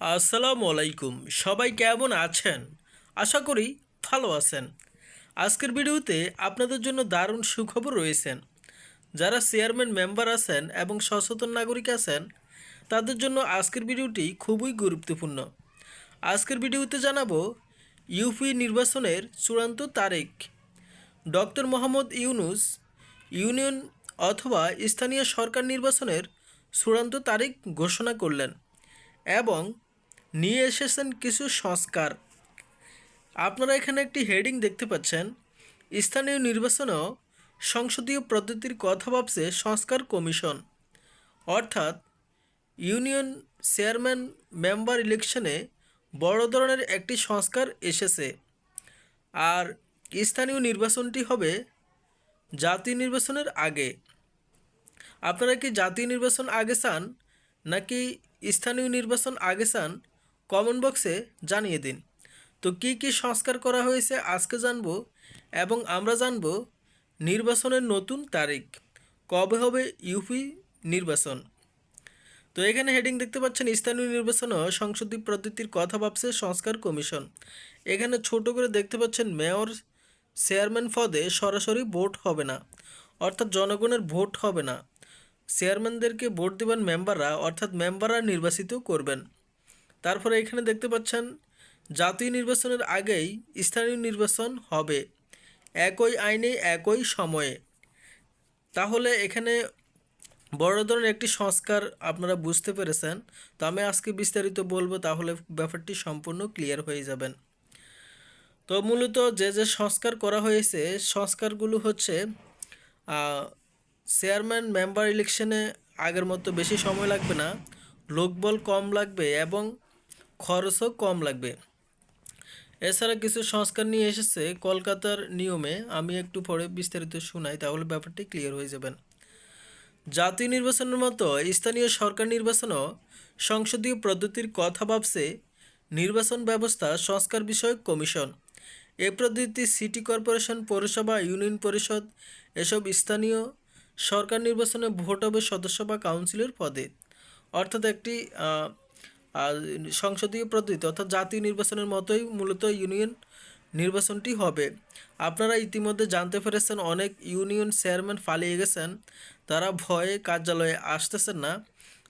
আসসালামু আলাইকুম। সবাই কেমন আছেন? আশা করি ভালো আছেন। আজকের ভিডিওতে আপনাদের জন্য দারুণ সুখবর রয়েছেন যারা চেয়ারম্যান মেম্বার আছেন এবং সচেতন নাগরিক আছেন, তাদের জন্য আজকের ভিডিওটি খুবই গুরুত্বপূর্ণ। আজকের ভিডিওতে জানাব ইউপি নির্বাচনের চূড়ান্ত তারিখ। ডক্টর মোহাম্মদ ইউনুস, ইউনিয়ন অথবা স্থানীয় সরকার নির্বাচনের চূড়ান্ত তারিখ ঘোষণা করলেন এবং নিয়ে এসেছেন কিছু সংস্কার। আপনারা এখানে একটি হেডিং দেখতে পাচ্ছেন। স্থানীয় নির্বাচনেও সংসদীয় পদ্ধতির কথা ভাবছে সংস্কার কমিশন। অর্থাৎ ইউনিয়ন চেয়ারম্যান মেম্বার ইলেকশনে বড় ধরনের একটি সংস্কার এসেছে। আর স্থানীয় নির্বাচনটি হবে জাতীয় নির্বাচনের আগে। আপনারা কি জাতীয় নির্বাচন আগে চান নাকি স্থানীয় নির্বাচন আগে চান? কমেন্ট বক্সে জানিয়ে দিন। তো কি কি সংস্কার করা হয়েছে আজকে জানব এবং আমরা জানব নির্বাচনের নতুন তারিখ। কবে হবে ইউপি নির্বাচন? তো এখানে হেডিং দেখতে পাচ্ছেন, স্থানীয় নির্বাচন ও সংসদীয় পদ্ধতির কথা ভাবছে সংস্কার কমিশন। এখানে ছোট করে দেখতে পাচ্ছেন, মেয়র চেয়ারম্যান পদে সরাসরি ভোট হবে না, অর্থাৎ জনগণের ভোট হবে না। চেয়ারম্যানদেরকে ভোট দেবেন মেম্বাররা, অর্থাৎ মেম্বাররা নির্বাচিত করবেন। তারপরে এখানে দেখতে পাচ্ছেন, জাতীয় নির্বাচনের আগেই স্থানীয় নির্বাচন হবে। একই আইনে, একই সময়ে। তাহলে এখানে বড় ধরনের একটি সংস্কার আপনারা বুঝতে পেরেছেন। তো আমি আজকে বিস্তারিত বলব, তাহলে ব্যাপারটি সম্পূর্ণ ক্লিয়ার হয়ে যাবেন। তো মূলত যে যে সংস্কার করা হয়েছে, সংস্কারগুলো হচ্ছে চেয়ারম্যান মেম্বার ইলেকশনে আগের মতো বেশি সময় লাগবে না, লোকবল কম লাগবে এবং খরচও কম লাগবে। এছাড়া কিছু সংস্কার নিয়ে এসেছে কলকাতার নিয়মে। আমি একটু পরে বিস্তারিত শোনাই, তাহলে ব্যাপারটি ক্লিয়ার হয়ে যাবেন জাতীয় নির্বাচনের মতো স্থানীয় সরকার নির্বাচনও সংসদীয় পদ্ধতির কথা ভাবছে নির্বাচন ব্যবস্থা সংস্কার বিষয়ক কমিশন। এ পদ্ধতি সিটি কর্পোরেশন, পৌরসভা, ইউনিয়ন পরিষদ এসব স্থানীয় সরকার নির্বাচনে ভোট হবে সদস্য বা কাউন্সিলর পদে। অর্থাৎ একটি সংসদীয় পদ্ধতি অর্থাৎ জাতীয় নির্বাচনের মতোই মূলত ইউনিয়ন নির্বাচনটি হবে। আপনারা ইতিমধ্যে জানতে পেরেছেন, অনেক ইউনিয়ন চেয়ারম্যান পালিয়ে গেছেন, তারা ভয়ে কার্যালয়ে আসতেছেন না।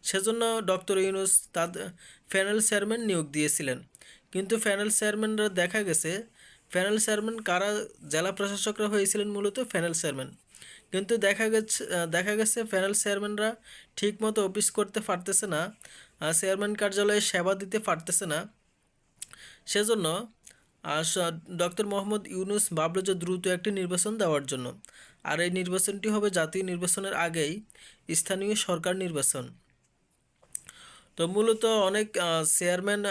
সেজন্য ডক্টর ইউনুস তাদের প্যানেল চেয়ারম্যান নিয়োগ দিয়েছিলেন। কিন্তু প্যানেল চেয়ারম্যানরা দেখা গেছে প্যানেল চেয়ারম্যান কারা? জেলা প্রশাসকরা হয়েছিলেন মূলত প্যানেল চেয়ারম্যান। কিন্তু দেখা গেছে দেখা গেছে প্যানেল চেয়ারম্যানরা ঠিকমতো অফিস করতে পারতেছে না। চেয়ারম্যান কার্যালয়ে সেবা দিতে পারতেছে না। সেজন্য ডক্টর মোহাম্মদ ইউনুস ভাবলো যে দ্রুত একটি নির্বাচন দেওয়ার জন্য। আর এই নির্বাচনটি হবে জাতীয় নির্বাচনের আগেই স্থানীয় সরকার নির্বাচন। তো মূলত অনেক চেয়ারম্যান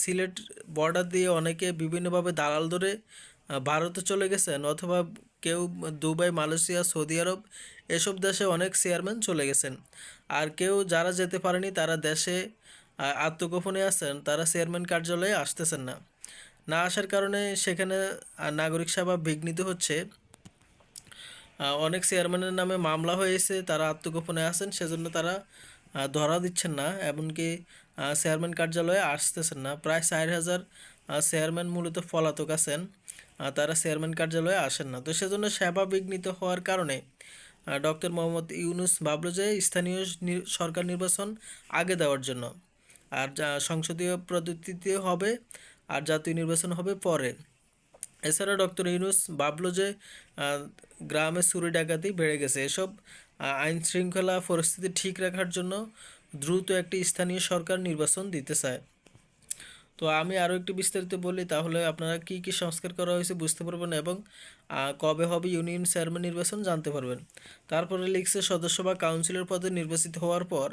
সিলেট বর্ডার দিয়ে অনেকে বিভিন্নভাবে দালাল ধরে ভারতে চলে গেছেন অথবা কেউ দুবাই, মালয়েশিয়া, সৌদি আরব এসব দেশে অনেক চেয়ারম্যান চলে গেছেন। আর কেউ যারা যেতে পারেনি, তারা দেশে আত্মগোপনে আছেন, তারা চেয়ারম্যান কার্যালয়ে আসতেছেন না। না আসার কারণে সেখানে নাগরিক সেবা বিঘ্নিত হচ্ছে। অনেক চেয়ারম্যানের নামে মামলা হয়েছে, তারা আত্মগোপনে আছেন, সেজন্য তারা ধরা দিচ্ছেন না। এমনকি চেয়ারম্যান কার্যালয়ে আসতেছেন না। প্রায় চার হাজার চেয়ারম্যান মূলত পলাতক আছেন তারা চেয়ারম্যান কার্যালয়ে আসেন না। তো সেজন্য সেবা বিঘ্নিত হওয়ার কারণে ডক্টর মোহাম্মদ ইউনুস ভাবলো যে স্থানীয় সরকার নির্বাচন আগে দেওয়ার জন্য। আর যা সংসদীয় পদ্ধতিতে হবে, আর জাতীয় নির্বাচন হবে পরে। এছাড়া ডক্টর ইউনুস ভাবলো যে গ্রামে চুরি ডাকাতি বেড়ে গেছে। এসব আইন শৃঙ্খলা পরিস্থিতি ঠিক রাখার জন্য দ্রুত একটি স্থানীয় সরকার নির্বাচন দিতে চায়। তো আমি আরও একটু বিস্তারিত বলি, তাহলে আপনারা কি কি সংস্কার করা হয়েছে বুঝতে পারবেন এবং কবে হবে ইউনিয়ন চেয়ারম্যান নির্বাচন জানতে পারবেন। তারপরে লিখছে, সদস্য বা কাউন্সিলর পদে নির্বাচিত হওয়ার পর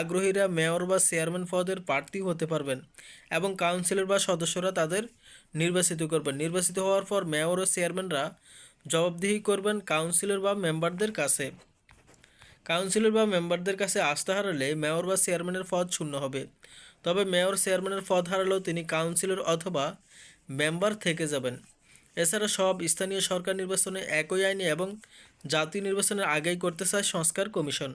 আগ্রহীরা মেয়র বা চেয়ারম্যান পদের প্রার্থী হতে পারবেন এবং কাউন্সিলর বা সদস্যরা তাদের নির্বাচিত করবেন। নির্বাচিত হওয়ার পর মেয়র ও চেয়ারম্যানরা জবাবদিহি করবেন কাউন্সিলর বা মেম্বারদের কাছে। কাউন্সিলর বা মেম্বারদের কাছে আস্থা হারালে মেয়র বা চেয়ারম্যানের পদ শূন্য হবে। তবে মেয়র চেয়ারম্যানের পদ হারালেও তিনি কাউন্সিলর অথবা মেম্বার থেকে যাবেন। এছাড়া সব স্থানীয় সরকার নির্বাচনে একই আইনে এবং জাতীয় নির্বাচনের আগেই করতে চায় সংস্কার কমিশন।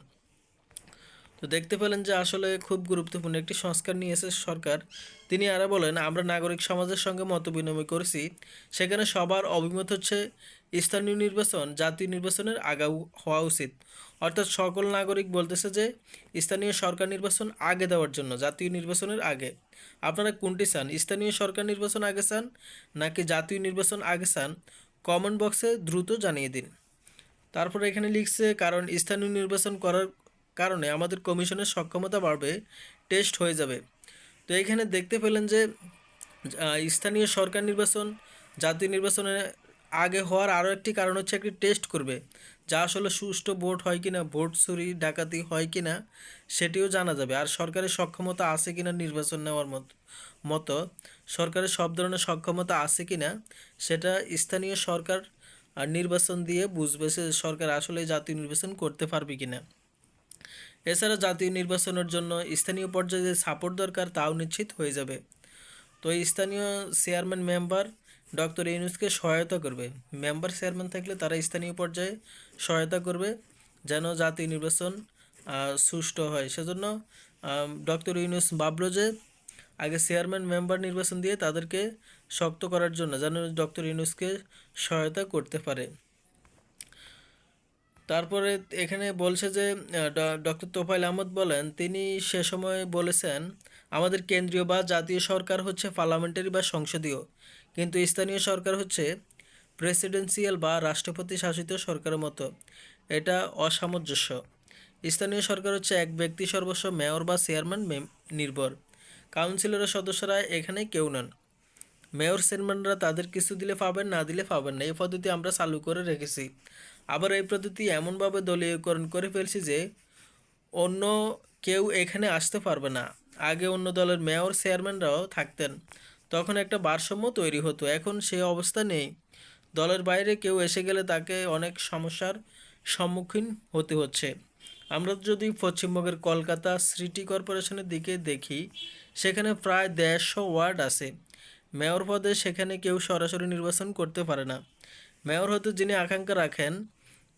তো দেখতে পেলেন যে আসলে খুব গুরুত্বপূর্ণ একটি সংস্কার নিয়েছে সরকার। তিনি আরও বলেন, আমরা নাগরিক সমাজের সঙ্গে মত বিনিময় করেছি। সেখানে সবার অভিমত হচ্ছে স্থানীয় নির্বাচন, জাতীয় নির্বাচনের আগাও হওয়া উচিত। অর্থাৎ সকল নাগরিক বলতেছে যে স্থানীয় সরকার নির্বাচন আগে দেওয়ার জন্য, জাতীয় নির্বাচনের আগে। আপনারা কোনটি চান, স্থানীয় সরকার নির্বাচন আগে চান নাকি জাতীয় নির্বাচন আগে চান? কমেন্ট বক্সে দ্রুত জানিয়ে দিন। তারপরে এখানে লিখছে, কারণ স্থানীয় নির্বাচন করার কারণে আমাদের কমিশনের সক্ষমতা বাড়বে, টেস্ট হয়ে যাবে। তো এখানে দেখতে পেলেন যে স্থানীয় সরকার নির্বাচন, জাতীয় নির্বাচনের আগে হওয়ার আরও একটি কারণ হচ্ছে একটি টেস্ট করবে, যা আসলে সুষ্ঠু ভোট হয় কিনা, ভোট চুরি, ডাকাতি হয় কিনা, সেটিও জানা যাবে। আর সরকারের সক্ষমতা আছে কিনা নির্বাচন নেওয়ার মতো মতো, সরকারের সব ধরনের সক্ষমতা আছে কিনা, সেটা স্থানীয় সরকার আর নির্বাচন দিয়ে বুঝবে যে সরকার আসলে জাতীয় নির্বাচন করতে পারবে কিনা। এছাড়া জাতীয় নির্বাচনের জন্য স্থানীয় পর্যায়ে সাপোর্ট দরকার তাও নিশ্চিত হয়ে যাবে। তো স্থানীয় চেয়ারম্যান মেম্বার ডক্টর ইউনুসকে সহায়তা করবে। মেম্বার চেয়ারম্যান থাকলে তারা স্থানীয় পর্যায়ে সহায়তা করবে যেন জাতীয় নির্বাচন সুষ্ঠু হয়। সেজন্য ডক্টর ইউনুস ভাবলো যে আগে চেয়ারম্যান মেম্বার নির্বাচন দিয়ে তাদেরকে শক্ত করার জন্য যেন ডক্টর ইউনুসকে সহায়তা করতে পারে। তারপরে এখানে বলছে যে ডক্টর তোফাইল আহমদ বলেন, তিনি সে সময় বলেছেন, আমাদের কেন্দ্রীয় বা জাতীয় সরকার হচ্ছে পার্লামেন্টারি বা সংসদীয়, কিন্তু স্থানীয় সরকার হচ্ছে প্রেসিডেন্সিয়াল বা রাষ্ট্রপতি শাসিত সরকারের মতো। এটা অসামঞ্জস্য। স্থানীয় সরকার হচ্ছে এক ব্যক্তি সর্বস্ব মেয়র বা চেয়ারম্যান নির্ভর। কাউন্সিলরের সদস্যরা এখানে কেউ নন। মেয়র, চেয়ারম্যানরা তাদের কিছু দিলে পাবেন, না দিলে পাবেন না। এই পদ্ধতি আমরা চালু করে রেখেছি। আবার এই পদ্ধতি এমনভাবে দলীয়করণ করে ফেলছি যে অন্য কেউ এখানে আসতে পারবে না। আগে অন্য দলের মেয়র, চেয়ারম্যানরাও থাকতেন। তখন একটা ভারসাম্য তৈরি হতো। এখন সে অবস্থা নেই। দলের বাইরে কেউ এসে গেলে তাকে অনেক সমস্যার সম্মুখীন হতে হচ্ছে। আমরা যদি পশ্চিমবঙ্গের কলকাতা সিটি কর্পোরেশনের দিকে দেখি, সেখানে প্রায় দেড়শো ওয়ার্ড আছে। মেয়র পদে সেখানে কেউ সরাসরি নির্বাচন করতে পারে না। মেয়র হতে যিনি আকাঙ্ক্ষা রাখেন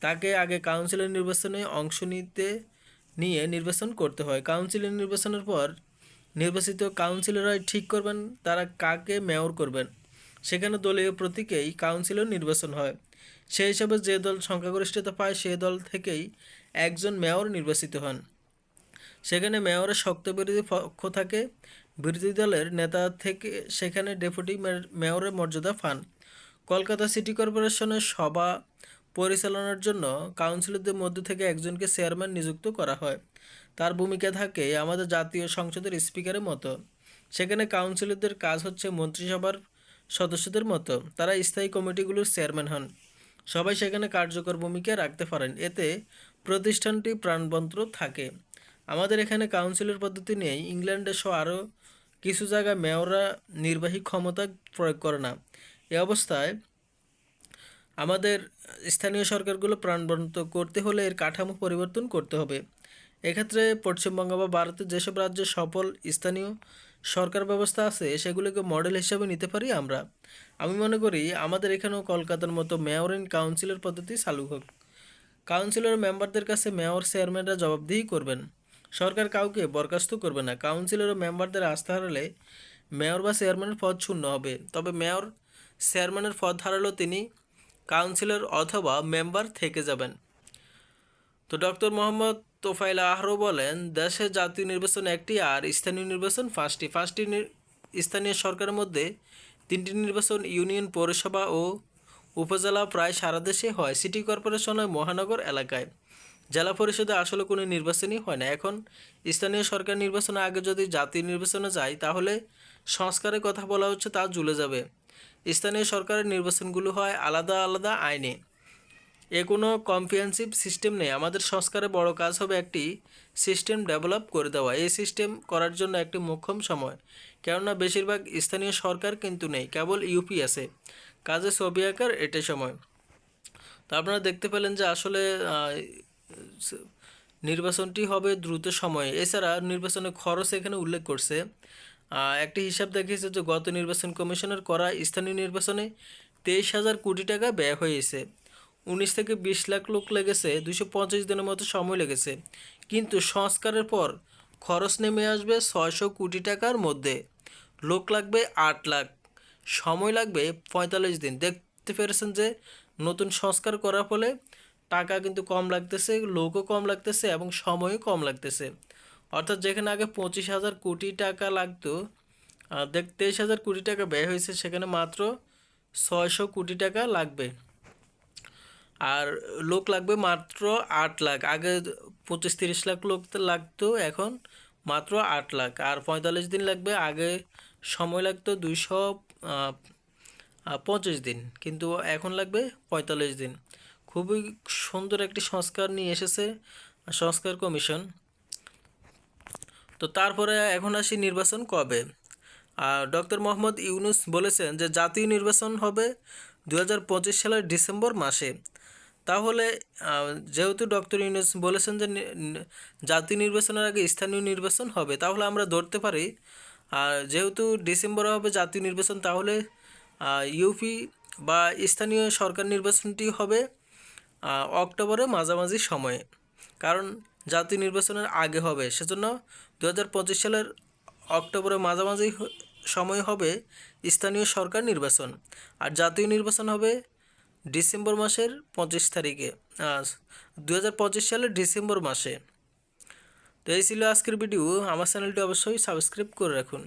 তাকে আগে কাউন্সিলর নির্বাচনে অংশ নিতে, নিয়ে নির্বাচন করতে হয়। কাউন্সিলর নির্বাচনের পর নির্বাচিত কাউন্সিলররাই ঠিক করবেন, তারা কাকে মেয়র করবেন? সেখানে দলীয় প্রতীকেই কাউন্সিলর নির্বাচন হয়। সেই হিসাবে যে দল সংখ্যাগরিষ্ঠতা পায়, সে দল থেকেই একজন মেয়র নির্বাচিত হন। সেখানে মেয়রের শক্ত বিরোধী পক্ষ থাকে। বিরোধী দলের নেতা থেকে সেখানে ডেপুটি মেয়রের মর্যাদা পান। কলকাতা সিটি কর্পোরেশনের সভা পরিচালনার জন্য কাউন্সিলরদের মধ্য থেকে একজনকে চেয়ারম্যান নিযুক্ত করা হয়। তার ভূমিকা থাকে আমাদের জাতীয় সংসদের স্পিকারের মতো। সেখানে কাউন্সিলরদের কাজ হচ্ছে মন্ত্রিসভার সদস্যদের মতো। তারা স্থায়ী কমিটিগুলোর চেয়ারম্যান হন। সবাই সেখানে কার্যকর ভূমিকা রাখতে পারেন। এতে প্রতিষ্ঠানটি প্রাণবন্ত থাকে। আমাদের এখানে কাউন্সিলর পদ্ধতি নেই ইংল্যান্ডে সহ আরও কিছু জায়গায় মেয়ররা নির্বাহী ক্ষমতা প্রয়োগ করে না। এ অবস্থায় আমাদের স্থানীয় সরকারগুলো প্রাণবন্ত করতে হলে এর কাঠামো পরিবর্তন করতে হবে। এক্ষেত্রে পশ্চিমবঙ্গ বা ভারতের যেসব রাজ্যে সফল স্থানীয় সরকার ব্যবস্থা আছে, সেগুলোকে মডেল হিসাবে নিতে পারি আমরা। আমি মনে করি আমাদের এখানেও কলকাতার মতো মেয়র ইন কাউন্সিলর পদ্ধতি চালু হোক। কাউন্সিলর মেম্বারদের কাছে মেয়র চেয়ারম্যানরা জবাবদিহি করবেন। সরকার কাউকে বরখাস্ত করবে না। কাউন্সিলর ও মেম্বারদের আস্থা হারালে মেয়র বা চেয়ারম্যানের পদ শূন্য হবে। তবে মেয়র চেয়ারম্যানের পদ হারালেও তিনি কাউন্সিলর অথবা মেম্বার থেকে যাবেন। তো ডক্টর মোহাম্মদ তোফাইল আহরো বলেন, দেশে জাতীয় নির্বাচন একটি আর স্থানীয় নির্বাচন পাঁচটি। পাঁচটি স্থানীয় সরকারের মধ্যে তিনটি নির্বাচন ইউনিয়ন, পৌরসভা ও উপজেলা প্রায় সারা দেশে হয়। সিটি কর্পোরেশন হয় মহানগর এলাকায়। জেলা পরিষদে আসলে কোনো নির্বাচনই হয় না। এখন স্থানীয় সরকার নির্বাচনের আগে যদি জাতীয় নির্বাচনে যায়, তাহলে সংস্কারের কথা বলা হচ্ছে তা ঝুলে যাবে। স্থানীয় সরকারের নির্বাচনগুলো হয় আলাদা আলাদা আইনে। এ কোনো কম্প্রিহেন্সিভ সিস্টেম নেই। আমাদের সংস্কারে বড় কাজ হবে একটি সিস্টেম ডেভেলপ করে দেওয়া। এই সিস্টেম করার জন্য একটি মোক্ষম সময়। কেননা বেশিরভাগ স্থানীয় সরকার কিন্তু নেই, কেবল ইউপি আছে। কাজে ছবি আঁকার এটাই সময়। তো আপনারা দেখতে পেলেন যে আসলে নির্বাচনটি হবে দ্রুত সময়ে। এছাড়া নির্বাচনের খরচ এখানে উল্লেখ করছে একটি হিসাব দেখিয়েছে যে গত নির্বাচন কমিশনের করা স্থানীয় নির্বাচনে তেইশ হাজার কোটি টাকা ব্যয় হয়েছে। উনিশ থেকে বিশ লাখ লোক লেগেছে দুশো পঁচিশ দিনের মতো সময় লেগেছে। কিন্তু সংস্কারের পর খরচ নেমে আসবে ছয়শো কোটি টাকার মধ্যে। লোক লাগবে আট লাখ, সময় লাগবে পঁয়তাল্লিশ দিন। দেখতে পেরেছেন যে নতুন সংস্কার করার ফলে টাকা কিন্তু কম লাগতেছে, লোকও কম লাগতেছে এবং সময়ও কম লাগতেছে। অর্থাৎ যেখানে আগে পঁচিশ হাজার কোটি টাকা লাগতো দেখ তেইশ হাজার কোটি টাকা ব্যয় হয়েছে, সেখানে মাত্র ছয়শো কোটি টাকা লাগবে। আর লোক লাগবে মাত্র আট লাখ। আগে পঁচিশ তিরিশ লাখ লোক লাগতো, এখন মাত্র আট লাখ। আর পঁয়তাল্লিশ দিন লাগবে, আগে সময় লাগতো দুইশো পঁচিশ দিন। কিন্তু এখন লাগবে পঁয়তাল্লিশ দিন। খুবই সুন্দর একটি সংস্কার নিয়ে এসেছে সংস্কার কমিশন। তো তারপরে এখন আসি নির্বাচন কবে? আর ডক্টর মোহাম্মদ ইউনুস বলেছেন যে জাতীয় নির্বাচন হবে দু হাজার পঁচিশ সালের ডিসেম্বর মাসে। তাহলে যেহেতু ডক্টর ইউনুস বলেছেন যে জাতীয় নির্বাচনের আগে স্থানীয় নির্বাচন হবে, তাহলে আমরা ধরতে পারি। আর যেহেতু ডিসেম্বরে হবে জাতীয় নির্বাচন, তাহলে ইউপি বা স্থানীয় সরকার নির্বাচনটি হবে অক্টোবরে মাঝামাঝি সময়ে। কারণ জাতীয় নির্বাচনের আগে হবে। সেজন্য দু হাজার পঁচিশ সালের অক্টোবরের মাঝামাঝি সময় হবে স্থানীয় সরকার নির্বাচন। আর জাতীয় নির্বাচন হবে ডিসেম্বর মাসের পঁচিশ তারিখে দু হাজার পঁচিশ সালের ডিসেম্বর মাসে। তো এই ছিল আজকের ভিডিও। আমার চ্যানেলটি অবশ্যই সাবস্ক্রাইব করে রাখুন।